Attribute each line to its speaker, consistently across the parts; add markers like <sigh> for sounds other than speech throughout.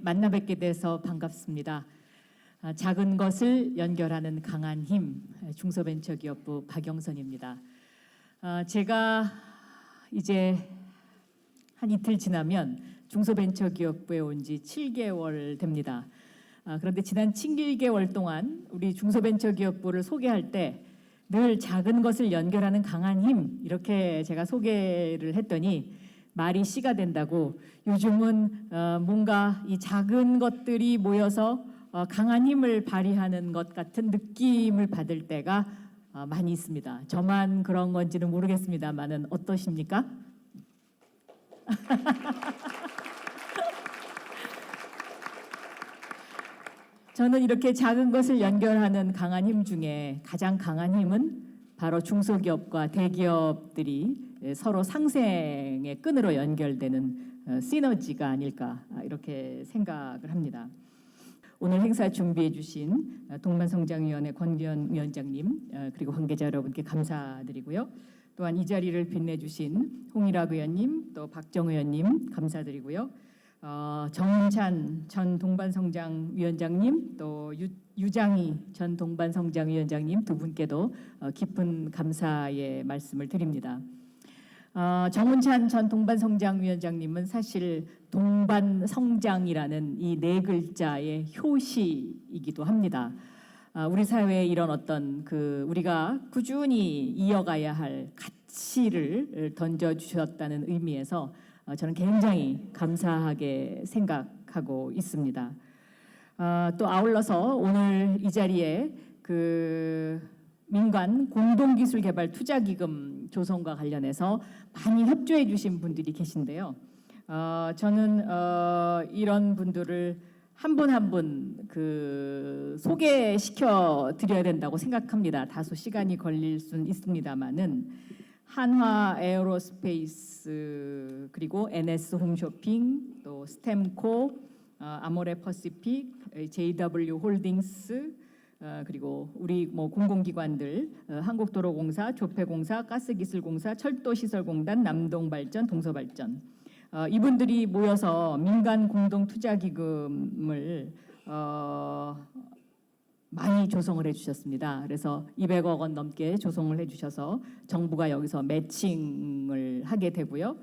Speaker 1: 만나 뵙게 돼서 반갑습니다. 아, 작은 것을 연결하는 강한 힘 중소벤처기업부 박영선입니다. 아, 제가 이제 한 이틀 지나면 중소벤처기업부에 온 지 7개월 됩니다. 아, 그런데 지난 7개월 동안 우리 중소벤처기업부를 소개할 때 늘 작은 것을 연결하는 강한 힘 이렇게 제가 소개를 했더니 말이 씨가 된다고 요즘은 어, 뭔가 이 작은 것들이 모여서 어, 강한 힘을 발휘하는 것 같은 느낌을 받을 때가 어, 많이 있습니다. 저만 그런 건지는 모르겠습니다만은 어떠십니까? <laughs> 저는 이렇게 작은 것을 연결하는 강한 힘 중에 가장 강한 힘은 바로 중소기업과 대기업들이 서로 상생의 끈으로 연결되는 어, 시너지가 아닐까 아, 이렇게 생각을 합니다. 오늘 행사 준비해 주신 어, 동반성장위원회 권기현 위원장님 어, 그리고 관계자 여러분께 감사드리고요. 또한 이 자리를 빛내주신 홍일학 의원님 또 박정 의원님 감사드리고요. 어, 정찬 전 동반성장위원장님 또 유, 유장희 전 동반성장위원장님 두 분께도 어, 깊은 감사의 말씀을 드립니다. 어, 정운찬 전 동반성장위원장님은 사실 동반성장이라는 이 네 글자의 효시이기도 합니다. 아, 우리 사회에 이런 어떤 그 우리가 꾸준히 이어가야 할 가치를 던져 주셨다는 의미에서 어, 저는 굉장히 감사하게 생각하고 있습니다. 아, 또 아울러서 오늘 이 자리에 그 민간 공동기술개발 투자기금 조성과 관련해서 많이 협조해 주신 분들이 계신데요. 어, 저는 어, 이런 분들을 한 분 한 분 그 소개시켜 드려야 된다고 생각합니다. 다소 시간이 걸릴 수는 있습니다만은 한화 에어로스페이스 그리고 NS 홈쇼핑 또 스템코 어, 아모레 퍼시픽 JW 홀딩스 어, 그리고 우리 뭐 공공기관들 어, 한국도로공사, 조폐공사, 가스기술공사, 철도시설공단, 남동발전, 동서발전 어, 이분들이 모여서 민간 공동 투자 기금을 어, 많이 조성을 해주셨습니다. 그래서 200억 원 넘게 조성을 해주셔서 정부가 여기서 매칭을 하게 되고요.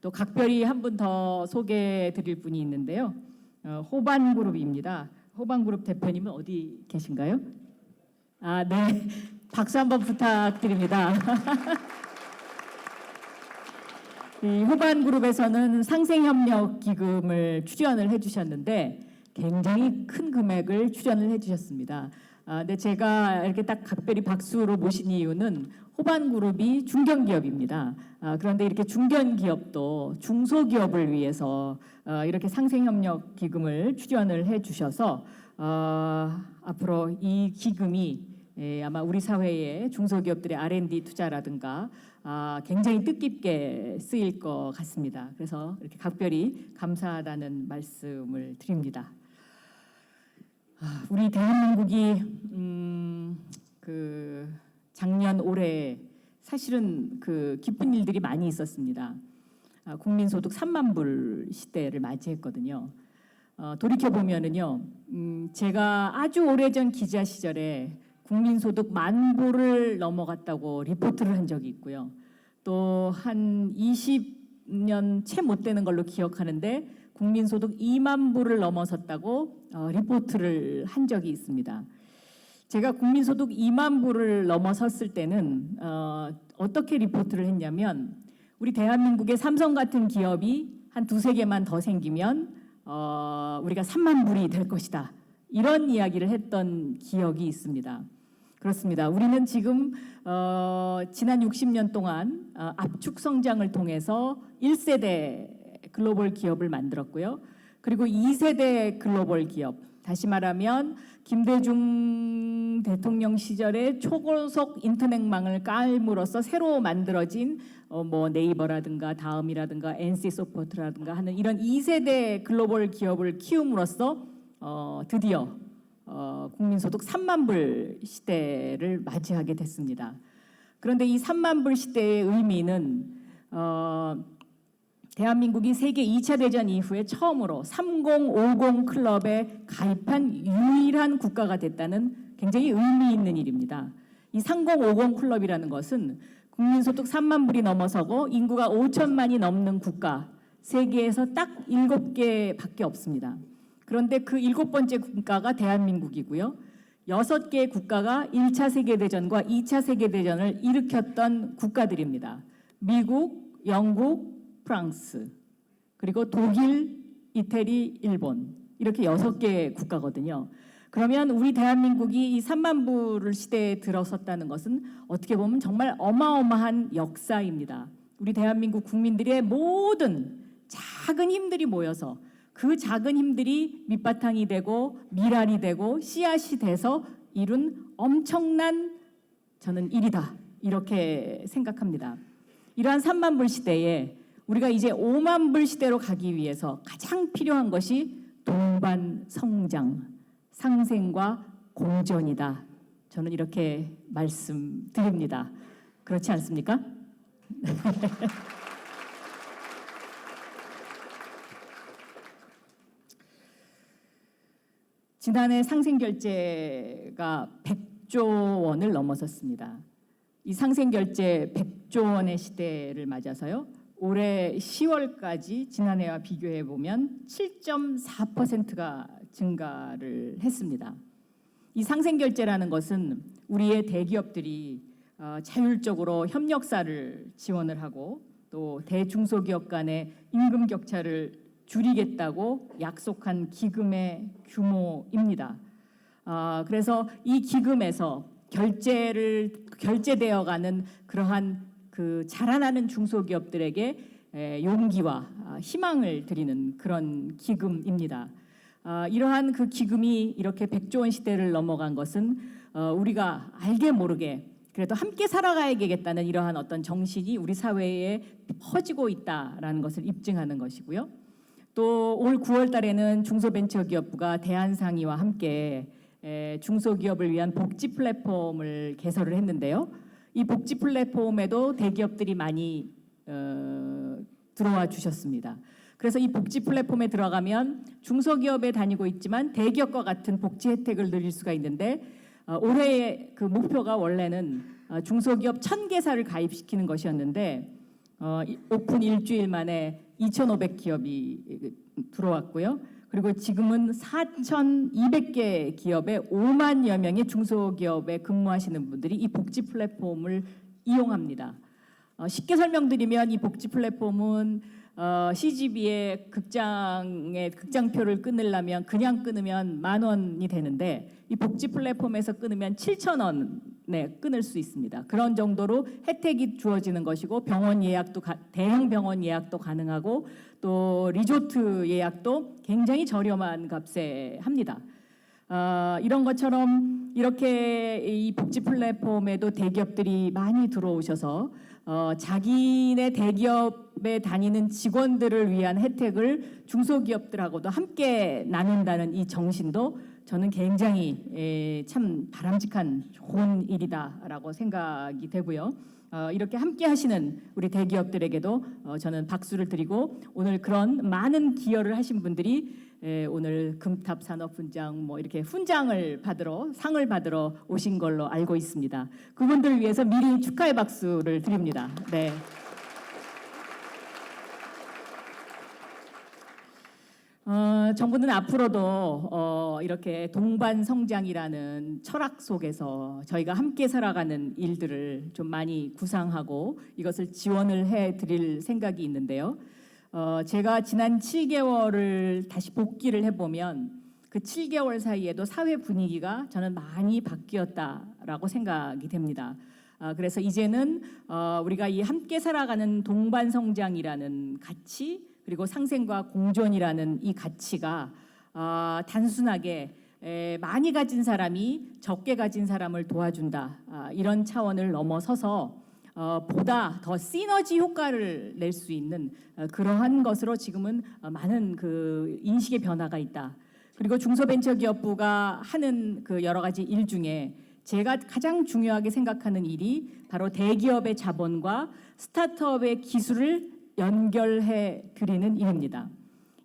Speaker 1: 또 각별히 한 분 더 소개해드릴 분이 있는데요. 어, 호반그룹입니다. 호반그룹 대표님은 어디 계신가요? 아, 네. <laughs> 박수 한번 부탁드립니다. <laughs> 이 호반그룹에서는 상생협력 기금을 출연을 해주셨는데 굉장히 큰 금액을 출연을 해주셨습니다. 아, 근데 제가 이렇게 딱 각별히 박수로 모신 이유는 호반그룹이 중견기업입니다. 아, 그런데 이렇게 중견기업도 중소기업을 위해서 어, 이렇게 상생협력 기금을 출연을 해주셔서 어, 앞으로 이 기금이 예, 아마 우리 사회의 중소기업들의 R&D 투자라든가 아, 굉장히 뜻깊게 쓰일 것 같습니다. 그래서 이렇게 각별히 감사하다는 말씀을 드립니다. 아, 우리 대한민국이 음, 그 작년 올해 사실은 그 기쁜 일들이 많이 있었습니다. 아, 국민소득 3만 불 시대를 맞이했거든요. 어, 돌이켜 보면은요, 음, 제가 아주 오래전 기자 시절에 국민소득 만 불을 넘어갔다고 리포트를 한 적이 있고요. 또 한 20년 채 못 되는 걸로 기억하는데 국민소득 2만 불을 넘어섰다고 어, 리포트를 한 적이 있습니다. 제가 국민소득 2만 불을 넘어섰을 때는 어, 어떻게 리포트를 했냐면 우리 대한민국의 삼성 같은 기업이 한 두세 개만 더 생기면 어, 우리가 3만 불이 될 것이다. 이런 이야기를 했던 기억이 있습니다. 그렇습니다. 우리는 지금 어, 지난 60년 동안 어, 압축 성장을 통해서 1세대 글로벌 기업을 만들었고요. 그리고 2세대 글로벌 기업, 다시 말하면 김대중 대통령 시절에 초고속 인터넷망을 깔므로써 새로 만들어진 어, 뭐 네이버라든가 다음이라든가 NC 소프트라든가 하는 이런 2세대 글로벌 기업을 키움으로써 어, 드디어 어, 국민소득 3만 불 시대를 맞이하게 됐습니다. 그런데 이 3만 불 시대의 의미는 어, 대한민국이 세계 2차 대전 이후에 처음으로 3050 클럽에 가입한 유일한 국가가 됐다는 굉장히 의미 있는 일입니다. 이 3050 클럽이라는 것은 국민소득 3만 불이 넘어서고 인구가 5천만이 넘는 국가 세계에서 딱 7개밖에 없습니다. 그런데 그 일곱 번째 국가가 대한민국이고요. 여섯 개의 국가가 1차 세계대전과 2차 세계대전을 일으켰던 국가들입니다. 미국, 영국, 프랑스, 그리고 독일, 이태리, 일본 이렇게 여섯 개의 국가거든요. 그러면 우리 대한민국이 이 3만 불을 시대에 들어섰다는 것은 어떻게 보면 정말 어마어마한 역사입니다. 우리 대한민국 국민들의 모든 작은 힘들이 모여서 그 작은 힘들이 밑바탕이 되고 미랄이 되고 씨앗이 돼서 이룬 엄청난 저는 일이다 이렇게 생각합니다. 이러한 3만 불 시대에 우리가 이제 5만 불 시대로 가기 위해서 가장 필요한 것이 동반 성장, 상생과 공존이다. 저는 이렇게 말씀드립니다. 그렇지 않습니까? <laughs> 지난해 상생 결제가 100조 원을 넘어섰습니다. 이 상생 결제 100조 원의 시대를 맞아서요. 올해 10월까지 지난해와 비교해 보면 7.4%가 증가를 했습니다. 이 상생 결제라는 것은 우리의 대기업들이 어, 자율적으로 협력사를 지원을 하고 또 대중소기업 간의 임금 격차를 줄이겠다고 약속한 기금의 규모입니다. 아, 그래서 이 기금에서 결제를 결제되어가는 그러한 그 자라나는 중소기업들에게 에, 용기와 아, 희망을 드리는 그런 기금입니다. 아, 이러한 그 기금이 이렇게 백조 원 시대를 넘어간 것은 어, 우리가 알게 모르게 그래도 함께 살아가야겠다는 이러한 어떤 정신이 우리 사회에 퍼지고 있다라는 것을 입증하는 것이고요. 또 올 9월 달에는 중소벤처기업부가 대한상의와 함께 에, 중소기업을 위한 복지 플랫폼을 개설을 했는데요. 이 복지 플랫폼에도 대기업들이 많이 어, 들어와 주셨습니다. 그래서 이 복지 플랫폼에 들어가면 중소기업에 다니고 있지만 대기업과 같은 복지 혜택을 누릴 수가 있는데 어, 올해의 그 목표가 원래는 어, 중소기업 1,000개사를 가입시키는 것이었는데 어, 이- 오픈 일주일 만에 2,500 기업이 들어왔고요. 그리고 지금은 4,200개 기업에 5만여 명의 중소기업에 근무하시는 분들이 이 복지 플랫폼을 이용합니다. 어, 쉽게 설명드리면 이 복지 플랫폼은 어, CGV의 극장의 극장표를 끊으려면 그냥 끊으면 만 원이 되는데 이 복지 플랫폼에서 끊으면 7천 원에 끊을 수 있습니다. 그런 정도로 혜택이 주어지는 것이고 병원 예약도 가- 대형 병원 예약도 가능하고 또 리조트 예약도 굉장히 저렴한 값에 합니다. 어, 이런 것처럼 이렇게 이 복지 플랫폼에도 대기업들이 많이 들어오셔서 어, 자기네 대기업에 다니는 직원들을 위한 혜택을 중소기업들하고도 함께 나눈다는 이 정신도 저는 굉장히 에, 참 바람직한 좋은 일이다라고 생각이 되고요. 어, 이렇게 함께 하시는 우리 대기업들에게도 어, 저는 박수를 드리고 오늘 그런 많은 기여를 하신 분들이 에, 오늘 금탑 산업 훈장 뭐 이렇게 훈장을 받으러 상을 받으러 오신 걸로 알고 있습니다. 그분들 위해서 미리 축하의 박수를 드립니다. 네. 어, 정부는 앞으로도 어, 이렇게 동반 성장이라는 철학 속에서 저희가 함께 살아가는 일들을 좀 많이 구상하고 이것을 지원을 해 드릴 생각이 있는데요. 어, 제가 지난 7개월을 다시 복기를 해보면 그 7개월 사이에도 사회 분위기가 저는 많이 바뀌었다라고 생각이 됩니다. 아, 그래서 이제는 어, 우리가 이 함께 살아가는 동반 성장이라는 가치 그리고 상생과 공존이라는 이 가치가 아, 단순하게 에, 많이 가진 사람이 적게 가진 사람을 도와준다 아, 이런 차원을 넘어서서 어, 보다 더 시너지 효과를 낼 수 있는 어, 그러한 것으로 지금은 어, 많은 그 인식의 변화가 있다. 그리고 중소벤처기업부가 하는 그 여러 가지 일 중에 제가 가장 중요하게 생각하는 일이 바로 대기업의 자본과 스타트업의 기술을 연결해 드리는 일입니다.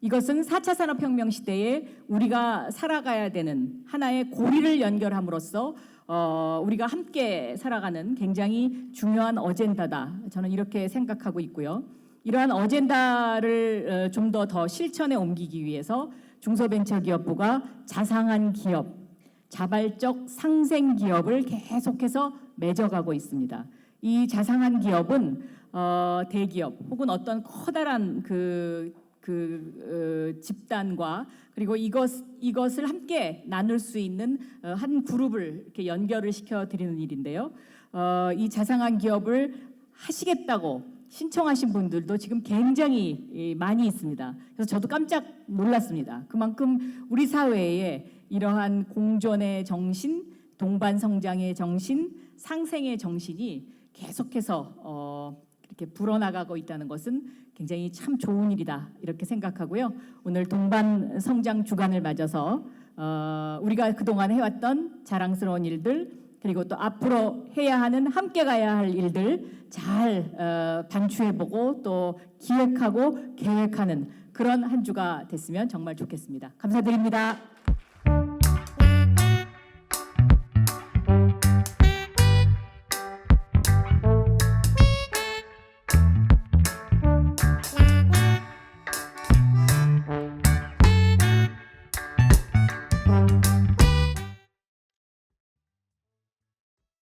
Speaker 1: 이것은 4차 산업혁명 시대에 우리가 살아가야 되는 하나의 고리를 연결함으로써 어, 우리가 함께 살아가는 굉장히 중요한 어젠다다. 저는 이렇게 생각하고 있고요. 이러한 어젠다를 어, 좀더 더 실천에 옮기기 위해서 중소벤처기업부가 자상한 기업, 자발적 상생 기업을 계속해서 맺어가고 있습니다. 이 자상한 기업은 어, 대기업 혹은 어떤 커다란 그, 그 어, 집단과 그리고 이것 이것을 함께 나눌 수 있는 어, 한 그룹을 이렇게 연결을 시켜 드리는 일인데요. 어, 이 자상한 기업을 하시겠다고 신청하신 분들도 지금 굉장히 이, 많이 있습니다. 그래서 저도 깜짝 놀랐습니다. 그만큼 우리 사회에 이러한 공존의 정신, 동반 성장의 정신, 상생의 정신이 계속해서 어, 이렇게 불어나가고 있다는 것은 굉장히 참 좋은 일이다 이렇게 생각하고요. 오늘 동반 성장 주간을 맞아서 어, 우리가 그동안 해왔던 자랑스러운 일들 그리고 또 앞으로 해야 하는 함께 가야 할 일들 잘 어, 반추해보고 또 기획하고 계획하는 그런 한 주가 됐으면 정말 좋겠습니다. 감사드립니다.